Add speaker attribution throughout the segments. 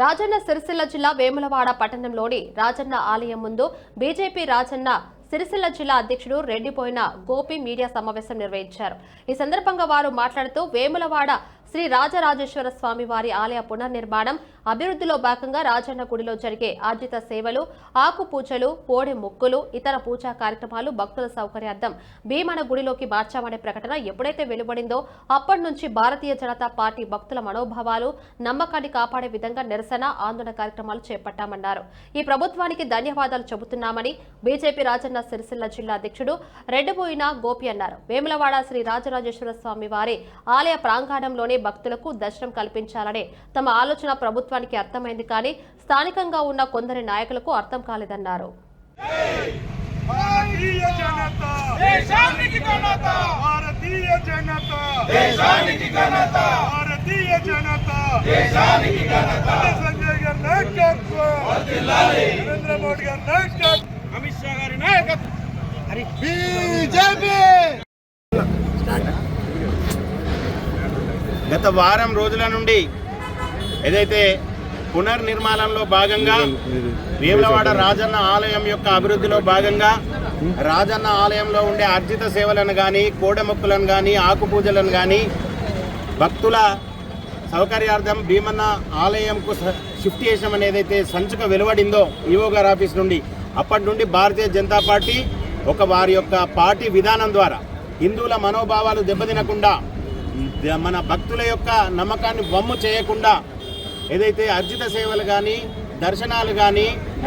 Speaker 1: రాజన్న సిరిసిల్ల జిల్లా వేములవాడ పట్టణంలోని రాజన్న ఆలయం ముందు బీజేపీ రాజన్న సిరిసిల్ల జిల్లా అధ్యక్షుడు రెడ్డిపోయిన గోపి మీడియా సమావేశం నిర్వహించారు. ఈ సందర్భంగా వారు మాట్లాడుతూ వేములవాడ శ్రీ రాజరాజేశ్వర స్వామి వారి ఆలయ పునర్నిర్మాణం అభివృద్ధిలో భాగంగా రాజన్న గుడిలో జరిగే ఆర్జిత సేవలు ఆకు పూజలు ముక్కులు ఇతర పూజా కార్యక్రమాలు భక్తుల సౌకర్యార్థం భీమన గుడిలోకి మార్చామనే ప్రకటన ఎప్పుడైతే వెలువడిందో అప్పటి నుంచి భారతీయ జనతా పార్టీ భక్తుల మనోభావాలు నమ్మకాన్ని కాపాడే విధంగా నిరసన ఆందోళన కార్యక్రమాలు చేపట్టామన్నారు. ఈ ప్రభుత్వానికి ధన్యవాదాలు చెబుతున్నామని బీజేపీ రాజన్న సిరిసిల్ల జిల్లా అధ్యక్షుడు రెడ్డిబోయిన గోపి అన్నారు. వేములవాడ శ్రీ రాజరాజేశ్వర స్వామి వారి ఆలయ ప్రాంగణంలోనే భక్తులకు దర్శనం కల్పించాలనే తమ ఆలోచన ప్రభుత్వానికి అర్థమైంది కానీ స్థానికంగా ఉన్న కొందరి నాయకులకు అర్థం కాలేదన్నారు.
Speaker 2: భారతీయ జనతా
Speaker 3: దేశానికి ఘనత.
Speaker 2: భారతీయ జనతా
Speaker 3: దేశానికి ఘనత.
Speaker 2: భారతీయ జనతా
Speaker 3: దేశానికి ఘనత.
Speaker 2: సంజయ్ గారి నాయకత్వం. నరేంద్ర మోడీ గారి నాయకత్వం.
Speaker 3: అమిత్ షా గారి నాయకత్వం.
Speaker 2: బీజేపీ!
Speaker 4: గత వారం రోజుల నుండి ఏదైతే పునర్నిర్మాణంలో భాగంగా వేములవాడ రాజన్న ఆలయం యొక్క అభివృద్ధిలో భాగంగా రాజన్న ఆలయంలో ఉండే అర్జిత సేవలను కానీ కోడెమొక్కులను కానీ ఆకుపూజలను కానీ భక్తుల సౌకర్యార్థం భీమన్న ఆలయంకు షిఫ్ట్ చేసాం ఏదైతే సంచుక వెలువడిందో ఈవో గారి ఆఫీస్ నుండి అప్పటి నుండి భారతీయ జనతా పార్టీ ఒక వారి యొక్క పార్టీ విధానం ద్వారా హిందువుల మనోభావాలు దెబ్బతినకుండా మన భక్తుల యొక్క నమ్మకాన్ని వమ్ము చేయకుండా ఏదైతే అర్జిత సేవలు కానీ దర్శనాలు కానీ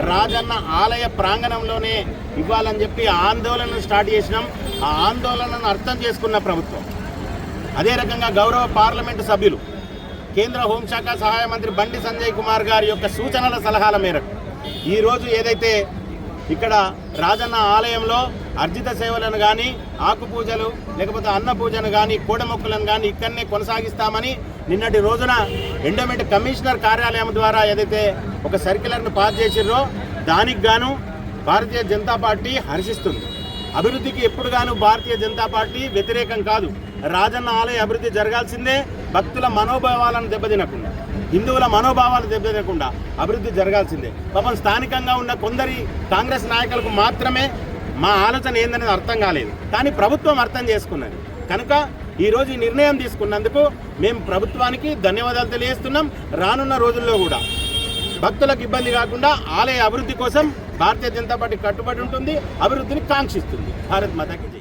Speaker 4: రాజన్న ఆలయ ప్రాంగణంలోనే ఇవ్వాలని చెప్పి ఆందోళన స్టార్ట్ చేసినాం. ఆ ఆందోళనను అర్థం చేసుకున్న ప్రభుత్వం. అదే రకంగా గౌరవ పార్లమెంటు సభ్యులు కేంద్ర హోంశాఖ సహాయ మంత్రి బండి సంజయ్ కుమార్ గారి యొక్క సూచనల సలహాల మేరకు ఈరోజు ఏదైతే ఇక్కడ రాజన్న ఆలయంలో అర్జిత సేవలను కానీ ఆకు పూజలు లేకపోతే అన్న పూజను కానీ కోడమొక్కులను కానీ ఇక్కడనే కొనసాగిస్తామని నిన్నటి రోజున ఎండోమెంట్ కమిషనర్ కార్యాలయం ద్వారా ఏదైతే ఒక సర్క్యులర్ను పాస్ చేసిర్రో దానికి గాను భారతీయ జనతా పార్టీ హర్షిస్తుంది. అభివృద్ధికి ఎప్పుడు గాను భారతీయ జనతా పార్టీ వ్యతిరేకం కాదు. రాజన్న ఆలయ అభివృద్ధి జరగాల్సిందే భక్తుల మనోభావాలను దెబ్బతినకుండా హిందువుల మనోభావాలు దెబ్బతినకుండా అభివృద్ధి జరగాల్సిందే. పాపం స్థానికంగా ఉన్న కొందరి కాంగ్రెస్ నాయకులకు మాత్రమే మా ఆలోచన ఏందనేది అర్థం కాలేదు. కానీ ప్రభుత్వం అర్థం చేసుకున్నది. కనుక ఈరోజు ఈ నిర్ణయం తీసుకున్నందుకు మేము ప్రభుత్వానికి ధన్యవాదాలు తెలియజేస్తున్నాం. రానున్న రోజుల్లో కూడా భక్తులకు ఇబ్బంది కాకుండా ఆలయ అభివృద్ధి కోసం భారతీయ జనతా పార్టీ కట్టుబడి ఉంటుంది అభివృద్ధిని కాంక్షిస్తుంది. భారత్ మాతాకి